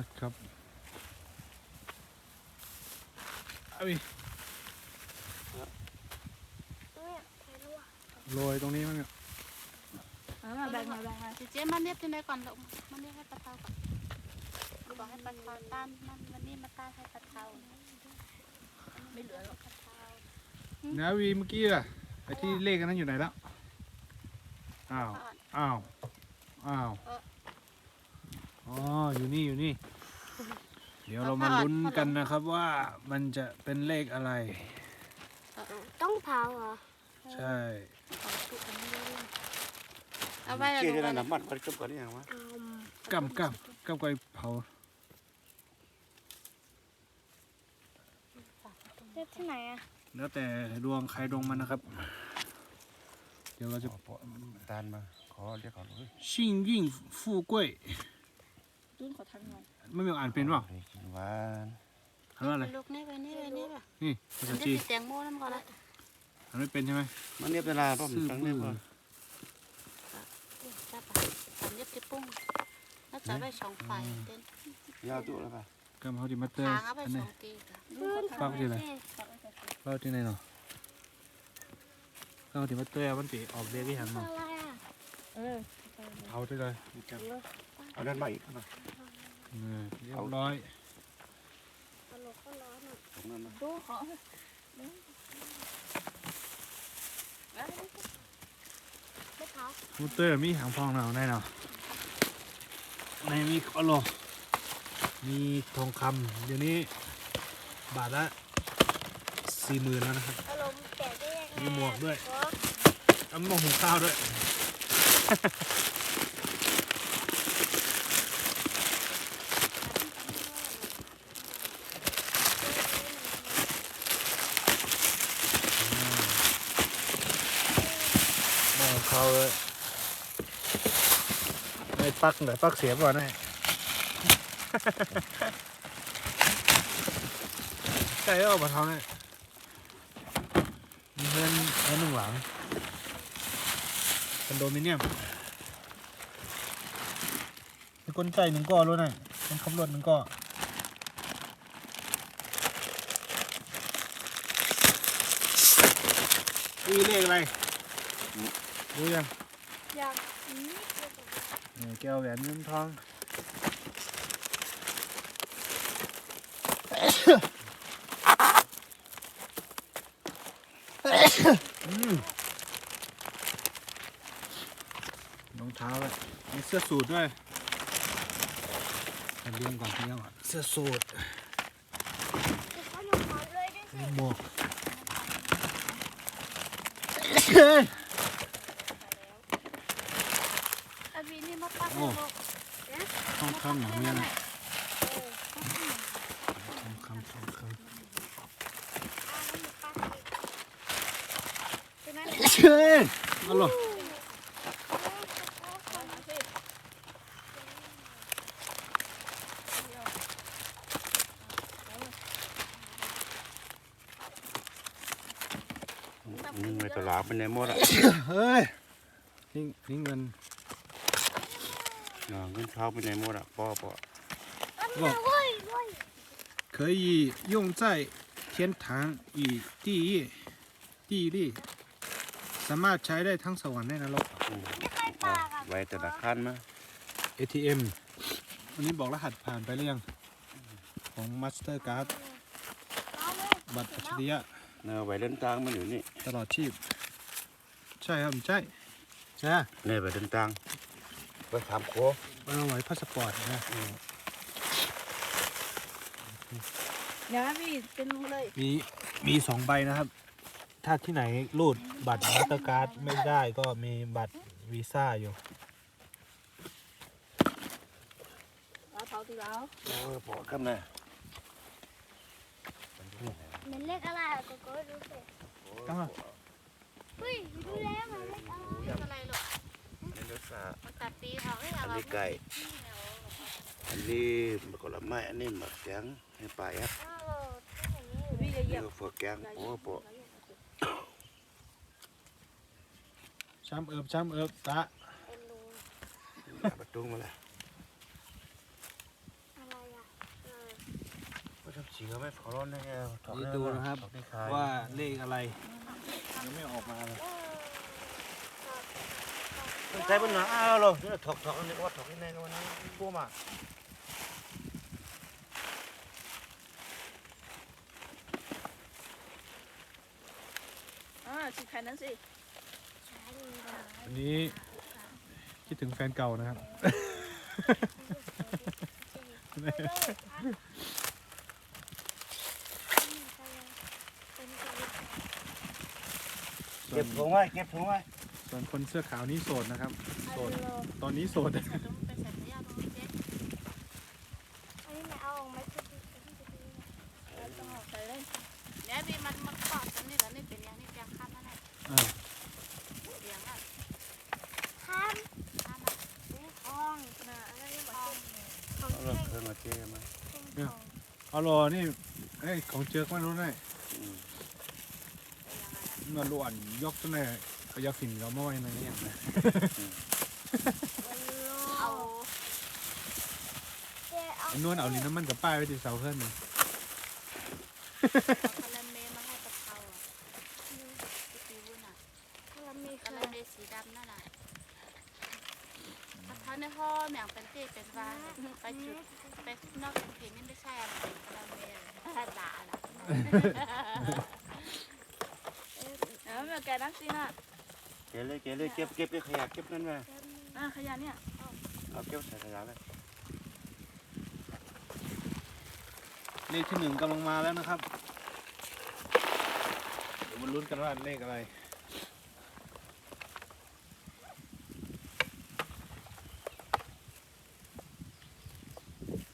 นะครับเอาอีกเนี่ยใครรู้อะโรยตรงนี้มั้งเนี่ยมาแบ่งมาแบ่งมาเจ๊เจ๊มาเนียบที่ไหนก่อนลูกมาเนียบให้ปลาเทาก่อนบอกให้ปลาเทาต้านมันวันนี้มาต้านให้ปลาเทาไม่เหลือหรอกปลาเทานะวีเมื่อกี้ล่ะไอ้ที่เลขอันนั้นอยู่ไหนแล้วอ้าวอ้าวอ้าวอ๋อ อยู่นี่อยู่นี่ เดี๋ยวเรามาลุ้นกันนะครับว่ามันจะเป็นเลขอะไร ต้องเผาเหรอ ใช่ เอาไว้ kia ลู cho ก nên là mất có chút có đi hàng quá อืมกำกำกำไกเผาเล็บที่ไหนอะแล้วแต่ดวงใครดวงมันนะครับ เดี๋ยวเราจะ Bỏ- bỏ tan mà khó đi khó lỗi ชิงยิ่งฟูกล้วย จุ้นขอทันหน่อยไม่มีอ่านเป็นเปล่า Thì chín và อ่านว่าอะไรลูกนี่ไปนี่ไปนี่ไปนี่ภาฉัษานจะจีนติดแตงโมน้ำก่อนละอ่านไม่เป็นใช่ไหม mà nếp đây là bom Sư trắng bự. nếp rồi จับไปฉันเย็บที่ปุ้งแล้วจะไปสองไฟเต้น giao tụ là phải กำเขาดิมาเตอร์ทางเอาไปอันสนี้องกีกะจุ้นขอทันฟังที่ไหนเอ๊ะเล่าที่ไหนเนาะกำเขาดิมาเตอร์มันปีออกเรียกที่หันอะเนาะไรอะเออ เผาที่เลย ở đây bảy mà เออเรียบร้อยตลกก็ร้อนอะ đúng rồi mà ดูขอไม่เผามูเตอร์มีหางฟองเนาะได้เนาะในมีอโลมีทองคำเดี๋ยวนี้บาทละสี่หมื่นแล้วนะครับ อารมณ์แตกได้ยังไงมีหมวกด้วยโอ้เอาหม้อหุงข้าวด้วย หม้อหุงข้าเลยไอ้ปักเดี๋ยปักเสียก่อนให้ใกล้เอามาทำเนี่ยมีเพื่อนเพื่อนหนึ่งหลังคอนโดมิเนียมมีคนใจหนึ่งก้อรู้หน่อยคนขับรถหนึ่งก้ออุ้ยเลขอะไร รู้ยังอยากอืมเนี่ยแก้วแหวนเงินทองอืมรองเท้าเลยมีเสื้อสูทด้วยไปเรื่องก่อนเรื่องก่อนเสื้อสูทเขาหนูเผาเลยด้วยมีหมวก อาบี นี่มาปั้นให้ลูกทองคำหนังเนี่ยนะทองคำทองคใช่ไหมำเฮ้ยเอาล่ะ nhưng người ta lá bên này mua lại เฮ้ยนี่เงิน บอก เฮ้ยเฮ้ย 可以用在天堂与地狱地狱สามารถใช้ได้ทั้งสวรรค์และนรก Ừ. Ờ, vậy từ là khăn mà ATM วันนี้บอกรหัสผ่านไปหรือยัง ของ Master Card เอาเลย บัตรอัจฉริยะ Nè, vậy lên tang mới được nè ตลอดชีพ ใช่ครับ ใช่ใช่ nè vậy lên tang với khám khô เอาไว้พาสปอร์ตนะเดี๋ยวพี่เป็นรูเลยมีมีสองใบนะครับ ถ้าที่ไหนรูดบัตร Master Card ไม่ได้ก็มีบัตรวีซ่าอยู่เอาเผาตีแล้ว Ôi, bỏ căm này มันเลขอะไรอะกูก็รู้สิตั้งอะ เฮ้ยดูแล้วมันเลขอะไร อะไรลูก Đây nó xả มันตัดตีเขาให้เรา Anh đi cày Anh đi mà còn là mai anh đi mà kén hay bài á เออต้องอย่างนี้พี่จะเหยียบ Nhưng mà kén po po ช้ำเอิบช้ำเอิบตะเป็นรู Dạ, bắt trung mà là อะไรอะ chỉ có mấy pháo lon này thọc นี่ lên ดู mà, นะครับ thọc đi khai ว่าเลขอะไรยังไม่ออกมาเลย ใช้บนหนังอ้าวเราถกถกอันนี้ว่าถกที่ไหนกัวันนี้กู้มาอ่าชิมไข่นั้นสิวันนี้คิดถึงแฟนเก่านะครับ เก็บถุงไว้เก็บถุงไว้ ส่วนคนเสื้อขาวนี่โสดนะครับ โสด ตอนนี้โสดใส่ตรงไปใส่ยาตรงนี้เจ๊อันนี้ไม่เอาออกมาคือแล้วต้องออกใส่เลยเนี่ยพี่มันมันเกาะกันนี่เหรอนี่เป็นอย่างนี้เปียงข้ามนั่นแหละอ่าเปียงอะข้ามข้ามอะคลองนะอะไรนี่คลองของ nó เล่ là น thường là chê mà ของเอารอนี่เอ้ยของเจือกไม่รู้ไง ừ. นวลล้วนยกตัวไหน เขายกสินเราไม่ไว้ในนี้นะเอาเจ๊เอาไอ้นวลเอาลิ้นน้ำมันกับป้ายไว้ที่เสาเพื่อนหนึ่งคาราเมลมาให้ปะเทาอะที่ปีวุ้นอะคาราเมลคาคือราเมลสีดำนั่นแหละปะเทาในห่อแหม่งเป็นเต้เป็นวาไปจุดไปนอกเพลงนี่ไม่ใช่อะไรคาราเมลด่าล่ะแล้วแม่แกนักสิน่ะ kẹp lên kẹp lên kẹp kẹp cái khaya kẹp lên mà อ่าขยะเนี่ยเอา kẹp xài khaya lên เลขที่หนึ่งกำลังมาแล้วนะครับเดี๋ยวมาลุ้นกันว่าเลขอะไร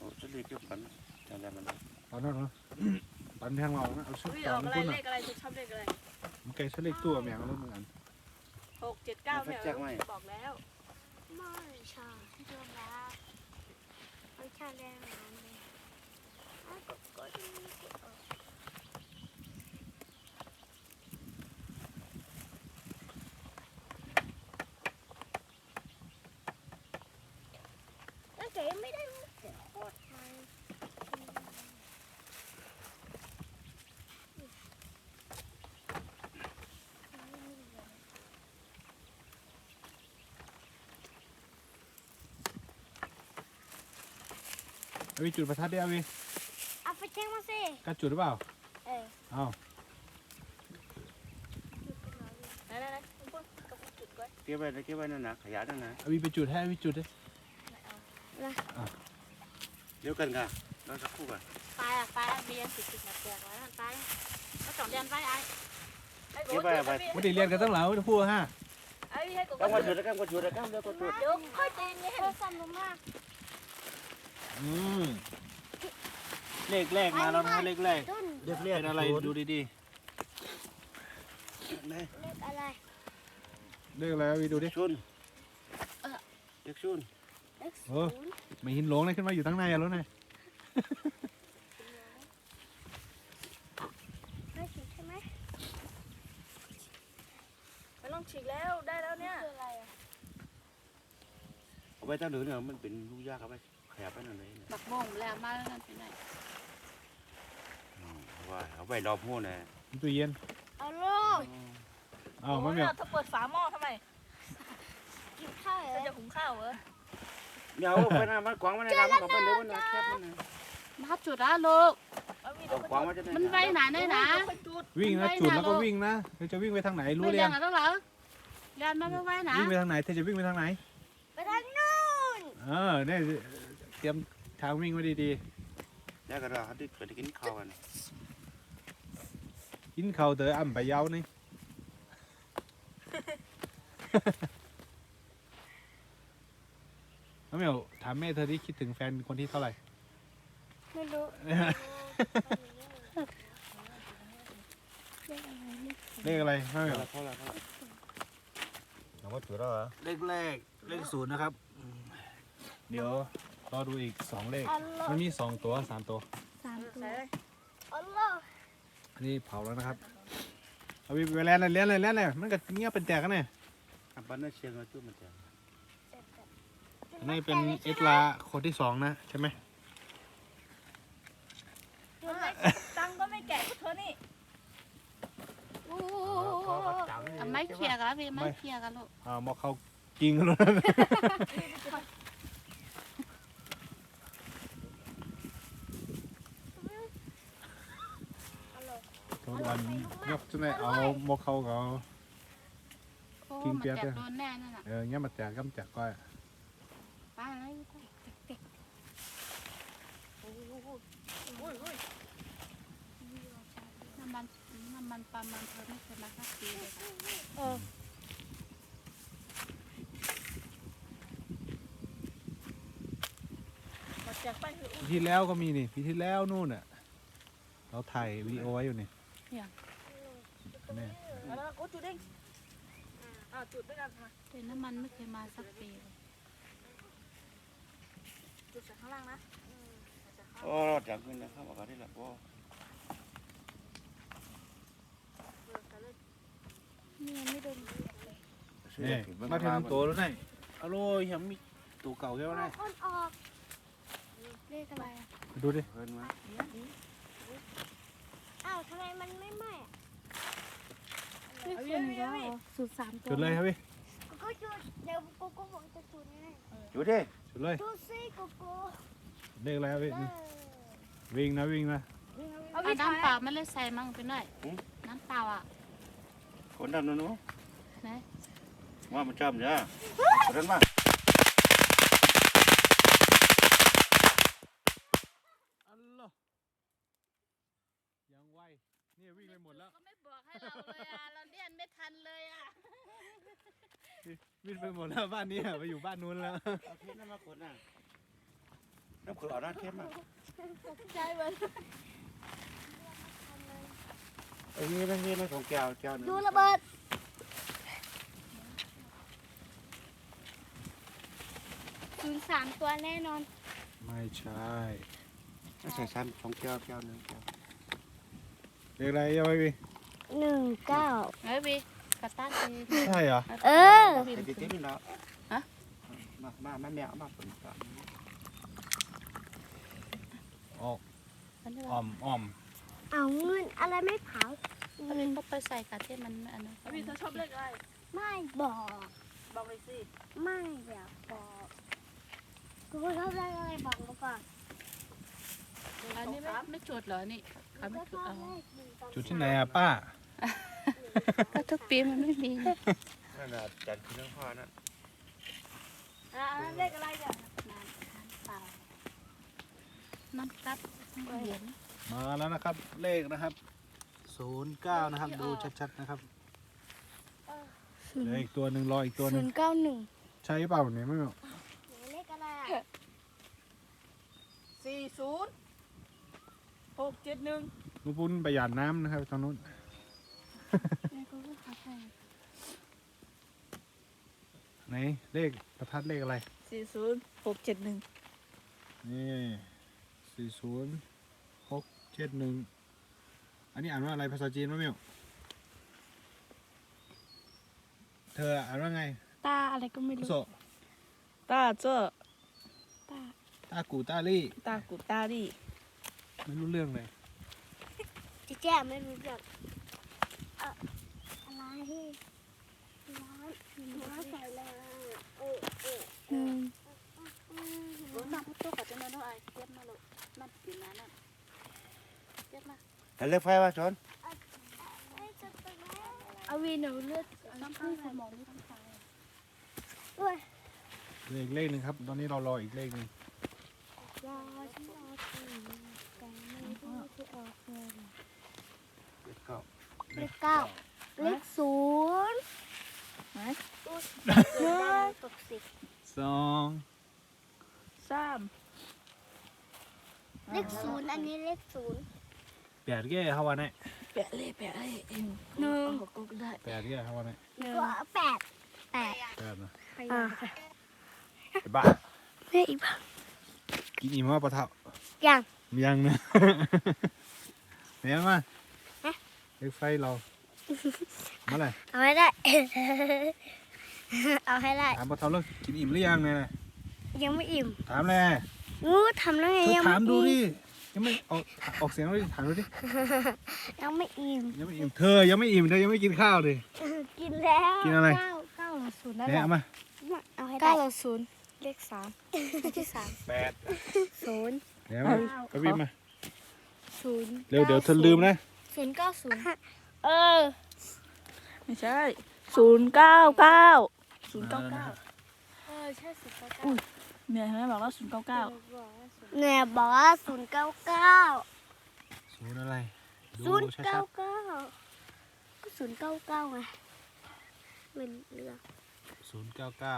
Ủa, chút đi kẹp bắn Đây là mình เอาหน่อยเนาะปันแทงเรานะเอาชุดอุ้ยสออองกอะไรคุณเลอะขอะไรจะชอบเลขอะไรมันไก่เสเลขตัวแมวแล้วเหมือนกันหก เจ็ดเก้าเนี่ยบอกแล้วไม่ใช่ที่โดนแล้วไม่ใช่แรงงานเลยอ้าวก็ก็ดีก็เออแล้วเก๋ไม่ได้เก๋โคตรมัน เอาวิจุดประทัดได้เอาวิเอาไปเช็คมาสิกล้าจุดหรือเปล่า เออเอาไหนไหนไหนคุณพูดกับจุดก่อน kẹp về đây kẹp về nó nè khaya đó nè เอาวิไปจุดให้เอาวิจุดดิ nếu cần cả nó sẽ khu cả ไปอะไปอะเบียร์สิบสิบมาแจกไว้นั่นไปก็สองเดือนไปไอ้ไอ้เก็บไว้ไว้ไม่ได้เรียนกันตั้งหลายไม่ต้องพูดฮะไอ้ให้กู cam qua chuột đấy cam qua chuột đấy cam đây qua chuột เดี๋ยวค่อยตีนี่โทรศัพท์หนูมาก อืมเลขแรกมาแล้วนะเลขแรกดุน đẹp เป็นอะไรดูดี đây เลขอะไรๆเลขอะไรเอาวิดูดิ xuân đẹp xuân เลขเอศูอนย์ไม่หินหลงเลยขึ้นมาอยู่ตั้งในอะแล้วไงเลขศูนย์ใช่ไหมไม่ต้องฉีกแล้วได้แล้วเนี่ย คืออะไรอะ ở bên tao nữa nữa mình bị lu ra cả bên khaya bên này này บั กโมงแล้วมาแล้วนั่นไปไหน wow ở bên đòm mua nè ตู้เย็นเอาลูกอ้าวมะเหมียวถ้าเปิดฝาหม้อทำไมกินข้าวเหรจะอจะหุงข้าวเหรอ nhau bên nào bên quán bên này làm ở bên đấy bên này kẹp bên này มาจุดอะลูก เอามี ở quán bên trên มัน này ไปไหนได้นะจุดวิ่งนะไม่จุดนะแล้วก็ลูกวิ่งนะเธอจะวิ่งไปทางไหนรู้ไม่หรือเรียยันงกันต้องเหรอเรียนมาไม่ไหวนะวิ่งไปทางไหนเธอจะวิ่งไปทางไหนไปทางนู้นเออเนี่ย เตรียมทางวิ่งไว้ดี đây cái đó đi phải đi kín khâu này ๆกินเข่าวเตออ่ำไปเย้านี่มะเหมียวถามแม่เธอที่คิดถึงแฟนคนที่เท่าไหร่ ไม่รู้ เลขอะไรมะเหมียว là thôi là thôi nó có chuột đó hả เลขแรกเลขศูนย์นะครับ เดี๋ยว รอดูอีกสองเลขอัลโลมันมีสองตัวสามตัว สามตัวใส่เลยอัลโลอันนี้เผาแล้วนะครับ เอาไปไปแล้วเลยแล้วเลยแล้วเลยมันก็เงียบเป็นแตกกันเนี่ย à bắn nó xiên nó chút mà chả อันนี้เป็นเอ็กลาคนที่สองนะใช่ไหมจุดเลขแกะเธอนี่โอ้พอเขาจับนี่เอาไม้เขี่ยกันพี่ไม้เขี่ยกันลูกอ่ามาเขากินกันแล้ว วันยกจะไหนเอาหมกเขาเขาโอ้กินมันเปี๊ยกแตเลยกโดนแน่นั่นน่ะเออเงี้ยมาแจกก็มาแจกก้อยป้าอะไรอุ้ยอุ้ยน้ำมันน้ำมันปลามันเธอไม่เคยมาสักทีเลยค่ะมาแจกไปเถอะปีที่แล้วก็มีนี่ปีที่แล้วนู่นน่ะเราถ่ายวิดีโอไว้อยู่นี่ นี่เอาแล้วโอ้จุดเด้งอ่าจุดด้วยกันมาแต่น้ำมันไม่เคยมาสักปีเลยจุดใส่ข้างล่างนะโอ้รอดจากขึ้นนะครับอากาศที่หลับโอ้นี่ยังไม่โดนนี่มาถึงตัวแล้วนี่อร่อยยังมีตัวเก่าแค่ว่าไงอ้นออกเลขอะไรอะไปดูดิเพิ่นมาอ้าวทำไมมันไม่ไหม้อะเอาเยอะเยอะสูตรสามตัวจุดเลยครับพี่กูก็จุดเดี๋ยวกูก็บอกจะจุดนี่อยู่ดิจุดเลยจุดสิกูกูเลขอะไรครับพี่เอนี่อวิ่งนะวิ่งนะเอาเอาพี่น้ำเปล่าไม่เลยใส่มั่งไปหน่อยน้ำเปล่าอะคนดำนู้นไหนว่ามันจำจ้ะคนนั้นมา อัลโหลยัง ไวนี่วิ่งไปหมดแล้ว ก็ไม่บอกให้เราเลยอะ เราเลียนไม่ทันเลยอะ วิ่งไปหมดแล้วบ้านนี้อะไปอยู่บ้านนู้นแล้ว เอาเทปนั้นมาคนน่ะน้ำขวดเอาด้านเทปมาใจเหมือนไอ้นี่นั่นนี่นั่นของแก้วแก้วหนึงดูระเบิดศูนย์สามตัวแน่นอน ไม่ใช่ไม่ใส่ซ้ำของแก้วแก้วหนึงแก้ว เลขอะไรยังไงพี่หนึ่งเก้าเฮ้ยบีกระตั้งเลยใช่เหรอเออไอ้ติ๊กนี่เนาะฮะมามามาแมวมาผลกันออกอันนี้อ่อมอ่อมเอาเงินอะไรไม่เผาอันนี้ก็ไปใส่กระเทียมมันอันนั้นเอาพี่เธอชอบเลขอะไรไม่บอก บอกเลยสิไม่อยากบอกกูชอบได้อะไรบอกมาก่อน อันนี้ไม่ไม่จุดเหรอนี่เขาไม่ก็ชจุดอบเอาเลขหนึ่งตอนจุดที่ไหนอะป้าก็ทุกปีมันไม่มีนั่นน่ะจัดขึ้นทั้งพ่อนั่นอ่าเลขอะไรเนี่ยน้ำเปล่าน้ำกัดเหรียญมาแล้วนะครับ เลขนะครับศูนย์เก้านะครับ ดูชัดๆนะครับเหลืออีกตัวหนึ่งรออีกตัวหศูนึ่งนย์เก้าหนึ่งใช่เปล่าเนี่ยไม่รู้เลขอะไรอะสี่ศูนย์ หกเจ็ดหนึ่งลูกปุ้นประหยัดน้ำนะครับตอนนู้นไหนเลขประทัดเลขอะไรสี่ศูนย์หกเจ็ดหนึ่งนี่สี่ศูนย์หกเจ็ดหนึ่งอันนี้อ่านว่าอะไรภาษาจีนวะมิวเธออ่านว่าไงตาอะไรก็ไม่กุรู้โสตาเจ้อตาตากูตาลี่ตากุตาดิ ไม่รู้เรื่องเลยจิแจ้ไม่รู้เรื่องเอ่ออะไรร้อนร้อนใส่เลยเออเออหนึ่งโอ้น้ำพุทธกับเจ้าแม่น้องไอเทียบมาลูกน้ำกินน้ำนั่นเทียบมาเห็นเลขไฟว่าชนเอาวีหนูเลือดน้ำพึ่งสมองนี่ต้องใช้ด้วยเหลืออีกเลขหนึ่งครับ ตอนนี้เรารออีกเลขหนึ่งรอฉันรอถึงแต่ไม่รู้ ที่ออกเงินเลขเก้าเลขเก้าเลขศูนย์ไหนเนื้อตกสิบสองสามเลขศูนย์อันนี้เลขศูนย์แปดแก่เข้าวันไหนแปะเลยแปะเลยเองหนึ่งก็ได้แปดแก่เข้าวันไหนหนึ่งแปดแปดแปดนะอ่าไอ้บ้าแม่อีกบ้างกินอิ่มว่าปะเท่ายัง ยังนะ เห็นไหมฮะเลขไฟเราเมื่อไหร่เอาให้ได้ เอาให้ได้ถามปะเท่าเลิกกินอิ่มหรือยังเนี่ยยังไม่อิ่ม ถามเลยงูทำแล้วไงเธอยังถามดูอิ่ดิยังไม่ออกออกเสียงเลยถามดูดิยังไม่อิ่มยังไม่อิ่มเธอยังไม่อิ่มเธอยังไม่กินข้าวเลยกินแล้วกินอะไรเก้าเก้าหรือศูนย์ได้เนี่ยเอามาเอาให้ได้เก้าเราศูนย์เลขสามเลขที่สามแปดศูนย์ เดี๋ยวมาก็วิ่งมาศูนย์เร็วเดี๋ยวเธอลืมนะศูนย์เก้าศูนย์เออ ไม่ใช่ศูนย์เก้าเก้าศูนย์เก้าเก้าเออใช่ศูนย์เก้าเก้าเนี่ยเห็นไหมบอกว่าศูนย์เก้าเก้าเนี่ยบอกว่าศูนย์เก้าเก้าศูนย์อะไรดูศูนย์ชัเก้าดเก้าก็ศูนย์เก้าเก้าไงเป็นเรื่องๆศูนย์เก้าเก้า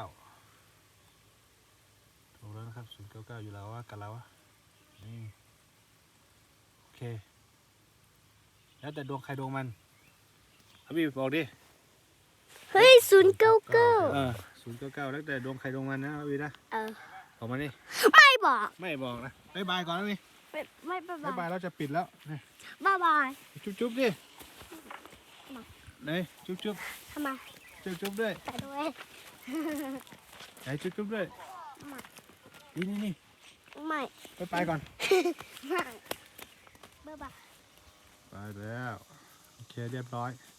ถูกแล้วนะครับศูนย์เก้าเก้าอยู่แล้วว่ากันแล้ววะ นี่โอเค แล้วแต่ดวงใครดวงมันเอาพี่บอกดิเฮ้ยศูนย์เก้าเก้าเออศูนย์เก้าเก้าแล้วแต่ดวงใครดวงมันนะเอาพี่นะเออออกมานี่ไม่บอกไม่บอกนะบายบายก่อนนะนี่ไม่ไม่บายบายบาบายยเราจะปิดแล้วนี่บายบายจุ๊บจุ๊บดิไหนจุ๊บจุ๊บทำไมจุ๊บจุ๊บด้วยแต่ด้วยไหนจุ๊บจุ๊บด้วยนี่นี่นี่ ไม่ ไปไปก่อน ไม่บายบาย ไปแล้ว โอเคเรียบร้อยบ